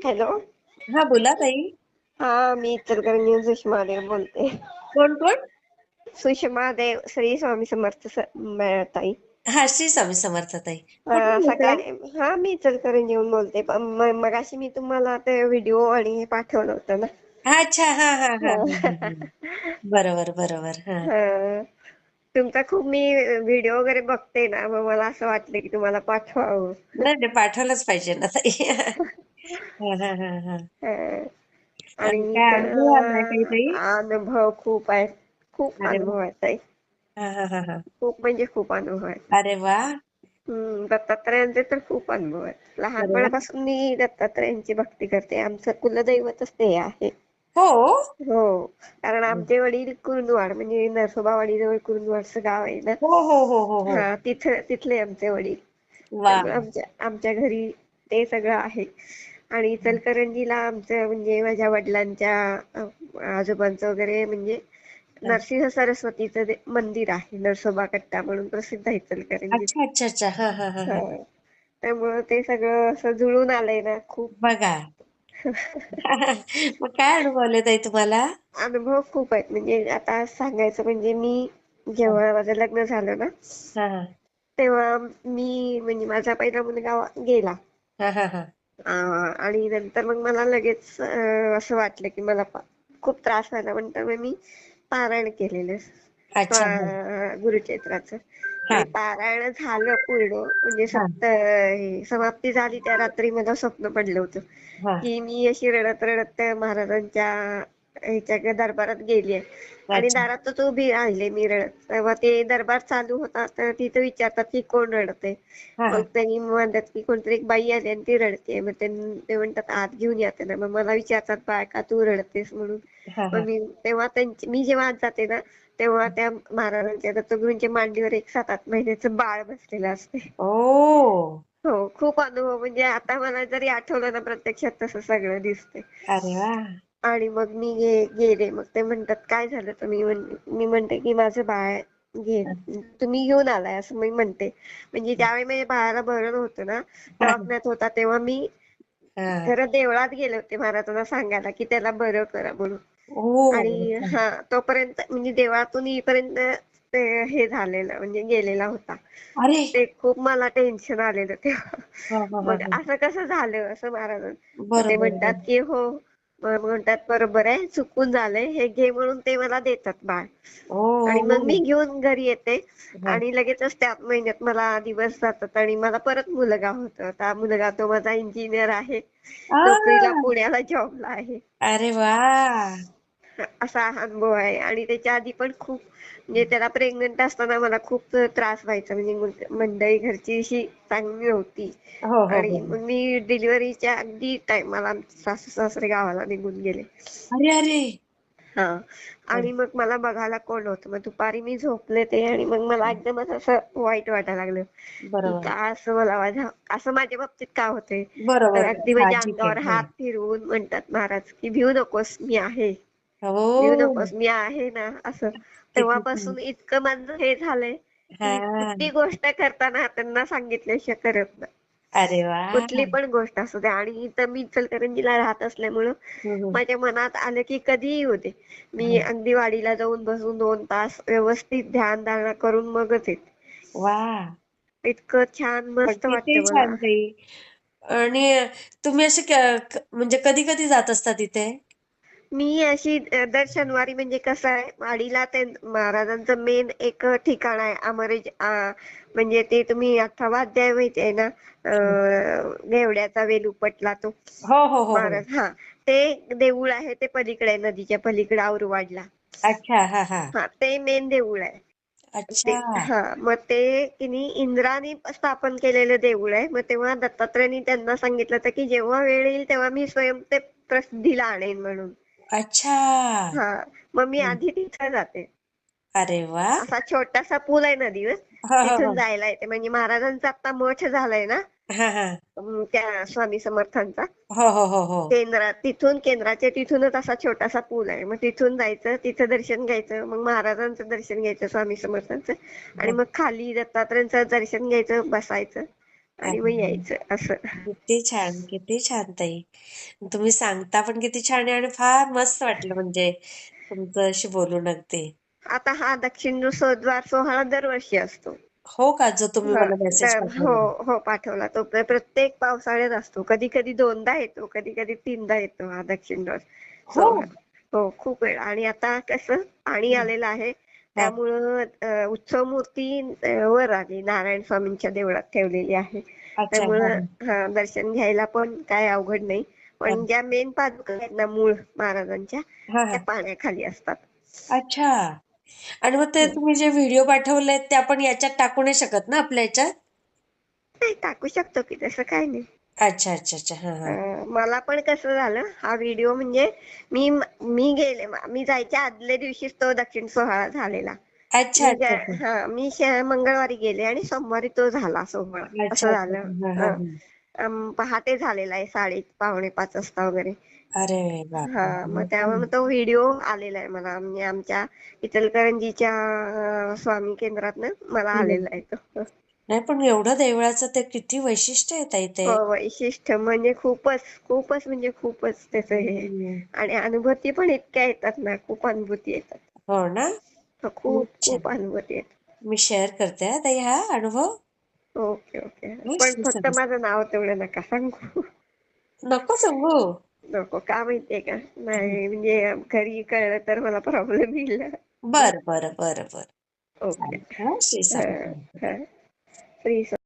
Hello. हा बोला ताई. हा मी इचलकरंजी सुषमा देव बोलते. कोण कोण? सुषमा देव श्री स्वामी समर्थ स- म- ताई. हा श्री स्वामी समर्थ ताई. अं, कुठून बोलताय? सकाळी हा मी इचलकरंजी येऊन बोलते. पण म- मगाशी मी तुम्हाला ते व्हिडिओ आणि हे पाठवलं होतं ना. अच्छा हा हा हा हा, हा, हा. बरोबर बरोबर हा. हा. तुमचा खूप मी व्हिडिओ वगैरे बघते ना मग मला असं वाटलं की तुम्हाला पाठवावं. नाही नाही पाठवलंच पाहिजे ना ताई. आणि काय अनुभव आलाय काही ताई अनुभव खूप आहे. खूप अरे अनुभव आहे ताई. हा हा हा हा. खूप म्हणजे खूप अनुभव आहे. अरे वा. हम्म दत्तात्रयांचे तर खूप अनुभव आहेत. लहानपणापासून मी दत्तात्रयांची भक्ती करते. आमचं कुलदैवतच ते आहे. हो? हो. कारण आमचे वडील कुरुंदवाड म्हणजे नरसोबावाडी जवळ कुरुंदवाडचं गाव आहे ना. हो हो हो हो हो. हा तिथं तिथले आमचे वडील. वा. त्यामुळे आमच्या आमच्या घरी ते सगळं आहे. आणि इचलकरंजीला आमचं म्हणजे माझ्या वडिलांच्या आजोबांचं वगैरे म्हणजे नरसिंह सरस्वतीचं मंदिर आहे नरसोबा कट्टा म्हणून प्रसिद्ध आहे इचलकरंजीत. अच्छा अच्छा अच्छा. हा. त्यामुळं ते सगळं असं जुळून आलंय ना खूप. बघा. मग काय अनुभव आले ताई तुम्हाला? अनुभव खूप आहेत. म्हणजे आता सांगायचं म्हणजे मी जेव्हा माझं लग्न झालं ना तेव्हा मी म्हणजे माझा पहिला मुलगा गेला. आणि नंतर मग मला लगेच असं वाटलं की मला खूप त्रास व्हायला म्हणतं मग मी पारायण केलेलं. हा. ते पारायण झालं पूर्ण. म्हणजे सप्त समाप्ती झाली त्या रात्री मला स्वप्न पडलं होतं. की मी अशी रडत रडत त्या महाराजांच्या ह्याच्या दरबारात गेलीये आणि अच्छा. दारातच उभी राहिले मी रडत तेव्हा ते दरबार चालू होता तर तिथं विचारतात की कोण रडते मग त्यांनी म्हणतात की कोणतरी एक बाई आली आणि ती रडते. मग ते म्हणतात आत घेऊन या त्यांना. मग मला विचारतात बाय का तू रडतेस म्हणून? मग मी तेव्हा त्यांची मी जेव्हा आत जाते ना तेव्हा त्या महाराजांच्या दत्तगुरूंच्या मांडीवर एक सात आठ महिन्याचं बाळ बसलेलं असते. हो खूप अनुभव. म्हणजे आता मला जरी आठवलं ना प्रत्यक्षात तसं सगळं वा. आणि मग मी गे- गेले. मग ते म्हणतात काय झालं? तर मी म्हण- मी म्हणते की माझं बाळ घे. तुम्ही घेऊन आलाय असं मी म्हणते. म्हणजे ज्यावेळी माझ्या बाळाला बरं नव्हतं ना दवाखान्यात होता तेव्हा मी हा. खरं देवळात गेले होते महाराजांना सांगायला की त्याला बरं करा म्हणून. ओ आणि हा तोपर्यंत म्हणजे देवळातून येईपर्यंत ते हे झालेलं म्हणजे गेलेला होता. अरे! ते खूप मला टेन्शन आलेलं तेव्हा. हा हा हा मग हा. असं कसं झालं असं महाराज ते म्हणतात की हो म्हणतात बरोबर आहे चुकून झालंय हे घे म्हणून ते मला देतात बाळ. आणि मग मी घेऊन घरी येते. आणि लगेचच त्याच महिन्यात मला दिवस जातात आणि मला परत मुलगा होतो. आता मुलगा तो माझा इंजिनियर आहे. नोकरीला पुण्याला जॉबला आहे. अरे वा. असा हा अनुभव आहे. आणि त्याच्या आधी पण खूप म्हणजे त्याला प्रेग्नंट असताना मला खूप त्रास व्हायचा. म्हणजे मंडळी घरची अशी चांगली नव्हती हो हो आणि हो. मग मी डिलिव्हरीच्या अगदी टाइमाला सासू सासरे गावाला निघून गेले. अरे अरे! हा. आणि मग मला बघायला कोण नव्हतं मग दुपारी मी झोपले ते आणि मग मला एकदमच असं वाईट वाटायला लागलं. असं मला माझ्या असं माझ्या बाबतीत का होतंय? अगदी माझ्या अंगावर हात फिरवून म्हणतात महाराज की भिऊ नकोस मी आहे. हो. नकोस मी आहे ना असं. तेव्हापासून इतकं माझं हे झालंय हा. की कुठली गोष्ट करताना त्यांना सांगितल्याशिवाय करत नाही. अरे वा. कुठली पण गोष्ट असू दे. आणि इथं मी इचलकरंजीला राहत असल्यामुळं हम्म. माझ्या मनात आलं की कधीही होते मी अगदी वाडीला जाऊन बसून दोन तास व्यवस्थित ध्यान धारणा करून मगच येते. वा. इतकं छान पण मस्त किती वाटतं मला. छान ताई. आणि तुम्ही असे क- क- म्हणजे कधी कधी जात असता तिथे? मी अशी दर शनिवारी म्हणजे कसं आहे वाडीला ते महाराजांचं मेन एक ठिकाण आहे अमरेज अ, म्हणजे ते तुम्ही अठरावा अध्याय माहिती आहे ना घेवड्याचा वेल उपटला तो. हो हो हो हो. महाराज हा. ते देऊळ आहे ते पलीकडे नदीच्या पलीकडे औरवाडला. अच्छा हा हा. हा ते मेन देऊळ आहे. अच्छा. हा मग ते किनी इंद्राने स्थापन केलेलं देऊळ आहे. मग तेव्हा दत्तात्रयांनी त्यांना सांगितलं होतं की जेव्हा वेळ येईल तेव्हा मी स्वयं ते प्रसिद्धीला आणेन म्हणून. अच्छा. हा मग मी आधी तिथं जाते. अरे वा. असा छोटासा पूल आहे नदीवर हा हा तिथून जायला येते. म्हणजे महाराजांचा आता मठ झालाय ना हा हा. अं, त्या स्वामी समर्थांचा. हो हो हो हो. केंद्रात तिथून केंद्राच्या तिथूनच असा छोटासा पूल आहे. मग तिथून जायचं तिथं दर्शन घ्यायचं मग महाराजांचं दर्शन घ्यायचं स्वामी समर्थांचं. आणि मग खाली दत्तात्रयांचं दर्शन घ्यायचं बसायचं. आणि मग यायचं असं. किती छान किती छान ताई. तुम्ही सांगता पण किती छान आहे आणि फार मस्त वाटलं म्हणजे तुमच्याशी बोलून अगदी. आता हा दक्षिण द्वार सोहळा दरवर्षी असतो. हो का? जो तुम्ही मला मेसेज हो हो पाठवला तो. प्र- प्रत्येक पावसाळ्यात असतो. कधी कधी दोनदा येतो कधी कधी तीनदा येतो हा दक्षिण हो. हो खूप वेळ. आणि आता कसं पाणी आलेलं आहे. त्यामुळं उत्सव मूर्ती वर आली. नारायण स्वामींच्या देवळात ठेवलेली आहे. त्यामुळं हा. दर्शन घ्यायला पण काय अवघड नाही. पण ज्या मेन पादुका आहेत ना मूळ महाराजांच्या त्या पाण्याखाली असतात. अच्छा. आणि मग ते तुम्ही जे व्हिडिओ पाठवले ते आपण याच्यात टाकू नाही शकत ना आपल्या याच्यात? नाही टाकू शकतो की तसं काय नाही. अच्छा अच्छा अच्छा. हा हा. अं, मला पण कसं झालं हा व्हिडिओ म्हणजे मी मी गेले मी जायच्या आदल्या दिवशीच तो दक्षिण सोहळा झालेला. अच्छा मी अच्छा हा मी श- मंगळवारी गेले आणि सोमवारी तो झाला सोहळा. अच्छा असं अच्छा. झालं. हा हा हा. हा. अं, पहाटे झालेला आहे साडे पावणे पाच वाजता वगैरे. अरे हा मग त्यामुळे मग तो व्हिडिओ आलेला आहे मला. म्हणजे आमच्या इचलकरंजीच्या अं, स्वामी केंद्रातनं मला. आलेला आहे तो. नाही पण एवढं देवळाचं ते किती वैशिष्ट्य आहे ताई ते. हो वैशिष्ट्य म्हणजे खूपच खूपच म्हणजे खूपच त्याचं हे. आणि अनुभूती पण इतक्या येतात ना खूप अनुभूती येतात. हो ना? हो, खूप. खूप अनुभूती येतात. मी शेअर करते हा ताई हा अनुभव. Okay okay. पण फक्त. माझं नाव तेवढं नका सांगू. नको सांगू. नको का माहितीये का? नाही म्हणजे घरी कळलं तर मला प्रॉब्लेम येईल. बर बर बर बर. ओके. हा श्री स्वामी हा, हा. श्री